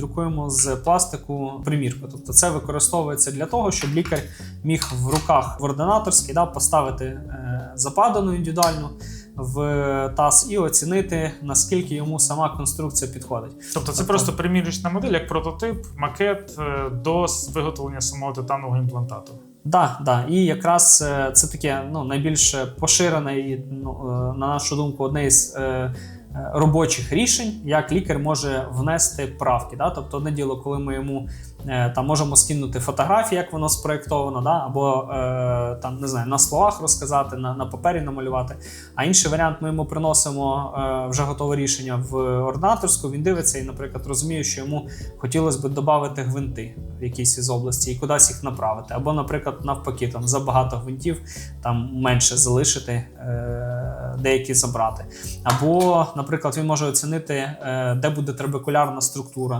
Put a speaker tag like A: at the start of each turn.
A: друкуємо з пластику примірку. Тобто це використовується для того, щоб лікар міг в руках в ординаторській да, поставити е, западану індивідуальну в таз і оцінити, наскільки йому сама конструкція підходить.
B: Тобто це
A: Тобто-
B: просто примірочна модель, як прототип, макет е, до виготовлення самого титанового імплантату.
A: Да, да. І якраз е, це таке ну, найбільш поширене і, ну, на нашу думку, одне із е, робочих рішень, як лікар може внести правки. Да? Тобто, одне діло, коли ми йому е, там можемо скинути фотографії, як воно спроєктовано, да? або е, там не знаю, на словах розказати, на, на папері намалювати. А інший варіант ми йому приносимо е, вже готове рішення в ординаторську. Він дивиться і, наприклад, розуміє, що йому хотілося б додати гвинти в якійсь із області і кудись їх направити. Або, наприклад, навпаки, там забагато гвинтів, там менше залишити, деякі забрати. Або, наприклад, він може оцінити, е, де буде трабекулярна структура.